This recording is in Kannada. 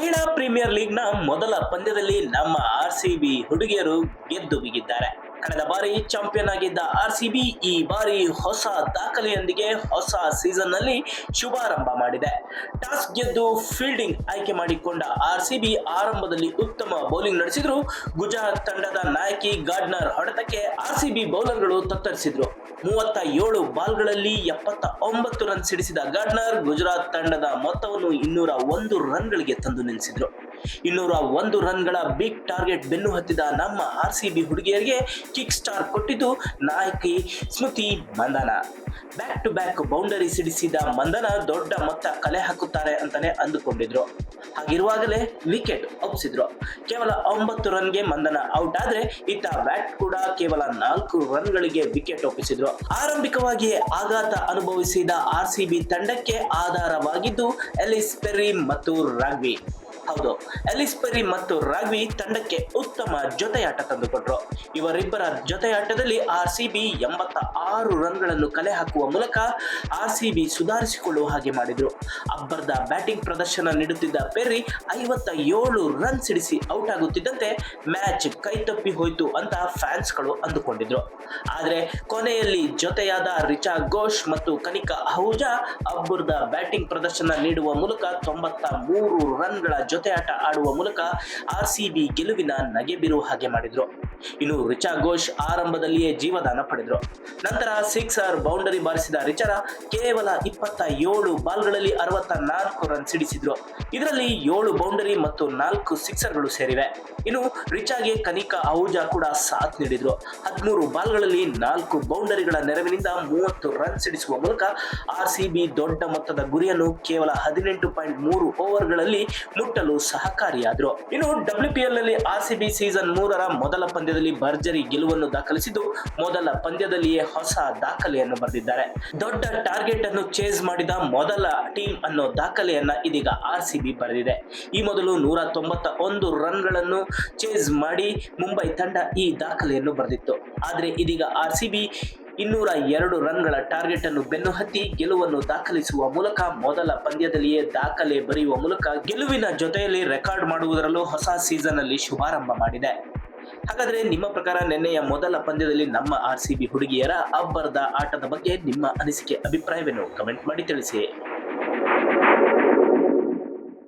ಮಹಿಳಾ ಪ್ರೀಮಿಯರ್ ಲೀಗ್ನ ಮೊದಲ ಪಂದ್ಯದಲ್ಲಿ ನಮ್ಮ ಆರ್ ಸಿ ಬಿ ಹುಡುಗಿಯರು ಗೆದ್ದು ಬಿಗಿದ್ದಾರೆ ಕಳೆದ ಬಾರಿ ಚಾಂಪಿಯನ್ ಆಗಿದ್ದ ಆರ್ ಸಿ ಈ ಬಾರಿ ಹೊಸ ದಾಖಲೆಯೊಂದಿಗೆ ಹೊಸ ಸೀಸನ್ನಲ್ಲಿ ಶುಭಾರಂಭ ಮಾಡಿದೆ. ಟಾಸ್ ಗೆದ್ದು ಫೀಲ್ಡಿಂಗ್ ಆಯ್ಕೆ ಮಾಡಿಕೊಂಡ ಆರ್ ಸಿ ಆರಂಭದಲ್ಲಿ ಉತ್ತಮ ಬೌಲಿಂಗ್ ನಡೆಸಿದ್ರು. ಗುಜರಾತ್ ತಂಡದ ನಾಯಕಿ ಗಾರ್ಡ್ನರ್ ಹೊಡೆತಕ್ಕೆ ಆರ್ ಸಿ ಬಿ ಬೌಲರ್ಗಳು ತತ್ತರಿಸಿದ್ರು. ಮೂವತ್ತ ಏಳು ಬಾಲ್ಗಳಲ್ಲಿ ಎಪ್ಪತ್ತ ಒಂಬತ್ತು ರನ್ ಸಿಡಿಸಿದ ಗಾರ್ಡ್ನರ್ ಗುಜರಾತ್ ತಂಡದ ಮೊತ್ತವನ್ನು ಇನ್ನೂರ ಒಂದು ರನ್ಗಳಿಗೆ ತಂದು ನಿಲ್ಲಿಸಿದ್ರು. ಇನ್ನೂರ ಒಂದು ರನ್ಗಳ ಬಿಗ್ ಟಾರ್ಗೆಟ್ ಬೆನ್ನು ಹತ್ತಿದ ನಮ್ಮ ಆರ್ ಸಿ ಬಿ ಹುಡುಗಿಯರಿಗೆ ಕಿಕ್ ಸ್ಟಾರ್ ಕೊಟ್ಟಿದ್ದು ನಾಯಕಿ Smriti Mandhana. Back to back boundary ಸಿಡಿಸಿದ Mandhana ದೊಡ್ಡ ಮೊತ್ತ ಕಲೆ ಹಾಕುತ್ತಾರೆ ಅಂತಾನೆ ಅಂದುಕೊಂಡಿದ್ರು. ಹಾಗಿರುವಾಗಲೇ ವಿಕೆಟ್ ಒಪ್ಪಿಸಿದ್ರು. ಕೇವಲ ಒಂಬತ್ತು ರನ್ಗೆ ಮಂದನ ಔಟ್ ಆದ್ರೆ ಇತ್ತ ಬ್ಯಾಟ್ ಕೂಡ ಕೇವಲ ನಾಲ್ಕು ರನ್ಗಳಿಗೆ ವಿಕೆಟ್ ಒಪ್ಪಿಸಿದ್ರು. ಆರಂಭಿಕವಾಗಿ ಆಘಾತ ಅನುಭವಿಸಿದ ಆರ್ ಸಿ ಬಿ ತಂಡಕ್ಕೆ ಆಧಾರವಾಗಿದ್ದು ಎಲಿಸ್ ಪೆರಿ ಮತ್ತು ರಾಗ್ವಿ ಹೌದು. ಅಲಿಸ್ ಪರಿ ಮತ್ತು ರಾಗ್ವಿ ತಂಡಕ್ಕೆ ಉತ್ತಮ ಜೊತೆಯಾಟ ತಂದುಕೊಟ್ರು. ಇವರಿಬ್ಬರ ಜೊತೆಯಾಟದಲ್ಲಿ ಆರ್ ಸಿ ಬಿ ಎಂಬತ್ತ ಆರು ರನ್ಗಳನ್ನು ಕಲೆ ಹಾಕುವ ಮೂಲಕ ಆರ್ ಸಿ ಬಿ ಸುಧಾರಿಸಿಕೊಳ್ಳುವ ಹಾಗೆ ಮಾಡಿದ್ರು. ಅಬ್ಬರ್ದ ಬ್ಯಾಟಿಂಗ್ ಪ್ರದರ್ಶನ ನೀಡುತ್ತಿದ್ದ ಪೆರಿ ಐವತ್ತ ಏಳು ರನ್ ಸಿಡಿಸಿ ಔಟ್ ಆಗುತ್ತಿದ್ದಂತೆ ಮ್ಯಾಚ್ ಕೈತಪ್ಪಿ ಹೋಯಿತು ಅಂತ ಫ್ಯಾನ್ಸ್ಗಳು ಅಂದುಕೊಂಡಿದ್ರು. ಆದರೆ ಕೊನೆಯಲ್ಲಿ ಜೊತೆಯಾದ ರಿಚಾ ಘೋಷ್ ಮತ್ತು ಕನಿಕಾ ಅಹುಜಾ ಅಬ್ಬರ್ದ ಬ್ಯಾಟಿಂಗ್ ಪ್ರದರ್ಶನ ನೀಡುವ ಮೂಲಕ ತೊಂಬತ್ತ ಮೂರು ರನ್ಗಳ ಜೊತೆಯಾಟ ಆಡುವ ಮೂಲಕ ಆರ್ ಸಿ ಗೆಲುವಿನ ನಗೆ ಬಿರುವ ಹಾಗೆ ಮಾಡಿದ್ರು. ಇನ್ನು ರಿಚಾ ಘೋಷ್ ಆರಂಭದಲ್ಲಿಯೇ ಜೀವದಾನ ಪಡೆದ್ರು. ನಂತರ ಸಿಕ್ಸರ್ ಬೌಂಡರಿ ಬಾರಿಸಿದ ರಿಚರ ಕೇವಲ ಇಪ್ಪತ್ತ ಏಳು ಬಾಲ್ಗಳಲ್ಲಿ ಅರವತ್ತ ನಾಲ್ಕು ರನ್ ಸಿಡಿಸಿದ್ರು. ಇದರಲ್ಲಿ ಏಳು ಬೌಂಡರಿ ಮತ್ತು ನಾಲ್ಕು ಸಿಕ್ಸರ್ಗಳು ಸೇರಿವೆ. ಇನ್ನು ರಿಚಾಗೆ ಕನಿಕಾ ಆಹುಜಾ ಕೂಡ ಸಾಥ್ ನೀಡಿದ್ರು. ಹದಿಮೂರು ಬಾಲ್ಗಳಲ್ಲಿ ನಾಲ್ಕು ಬೌಂಡರಿಗಳ ನೆರವಿನಿಂದ ಮೂವತ್ತು ರನ್ ಸಿಡಿಸುವ ಮೂಲಕ ಆರ್ ಸಿ ಬಿ ದೊಡ್ಡ ಮೊತ್ತದ ಗುರಿಯನ್ನು ಕೇವಲ ಹದಿನೆಂಟು ಪಾಯಿಂಟ್ ಮೂರು ಓವರ್ಗಳಲ್ಲಿ ಮುಟ್ಟಲು ಸಹಕಾರಿಯಾದ್ರು. ಇನ್ನು ಡಬ್ಲ್ಯೂ ಪಿ ಎಲ್ನಲ್ಲಿ ಆರ್ ಸಿಬಿ ಸೀಸನ್ ಮೂರರ ಮೊದಲ ಪಂದ್ಯದಲ್ಲಿ ಭರ್ಜರಿ ಗೆಲುವನ್ನು ದಾಖಲಿಸಿದ್ದು ಮೊದಲ ಪಂದ್ಯದಲ್ಲಿಯೇ ಹೊಸ ದಾಖಲೆಯನ್ನು ಬರೆದಿದ್ದಾರೆ. ದೊಡ್ಡ ಟಾರ್ಗೆಟ್ ಅನ್ನು ಚೇಸ್ ಮಾಡಿದ ಮೊದಲ ಟೀಮ್ ಅನ್ನೋ ದಾಖಲೆಯನ್ನ ಇದೀಗ ಆರ್ ಸಿ ಬಿ ಬರೆದಿದೆ. ಈ ಮೊದಲು ನೂರ ತೊಂಬತ್ತ ಒಂದು ರನ್ಗಳನ್ನು ಚೇಸ್ ಮಾಡಿ ಮುಂಬೈ ತಂಡ ಈ ದಾಖಲೆಯನ್ನು ಬರೆದಿತ್ತು. ಆದರೆ ಇದೀಗ ಆರ್ ಸಿ ಬಿ ಇನ್ನೂರ ಎರಡು ರನ್ಗಳ ಟಾರ್ಗೆಟ್ ಅನ್ನು ಬೆನ್ನು ಹತ್ತಿ ಗೆಲುವನ್ನು ದಾಖಲಿಸುವ ಮೂಲಕ ಮೊದಲ ಪಂದ್ಯದಲ್ಲಿಯೇ ದಾಖಲೆ ಬರೆಯುವ ಮೂಲಕ ಗೆಲುವಿನ ಜೊತೆಯಲ್ಲಿ ರೆಕಾರ್ಡ್ ಮಾಡುವುದರಲ್ಲೂ ಹೊಸ ಸೀಸನ್ ಅಲ್ಲಿ ಶುಭಾರಂಭ ಮಾಡಿದೆ. ಹಾಗಾದ್ರೆ ನಿಮ್ಮ ಪ್ರಕಾರ ನಿನ್ನೆಯ ಮೊದಲ ಪಂದ್ಯದಲ್ಲಿ ನಮ್ಮ ಆರ್ ಸಿಬಿ ಹುಡುಗಿಯರ ಅಬ್ಬರದ ಆಟದ ಬಗ್ಗೆ ನಿಮ್ಮ ಅನಿಸಿಕೆ, ಅಭಿಪ್ರಾಯವೇನು? ಕಮೆಂಟ್ ಮಾಡಿ ತಿಳಿಸಿ.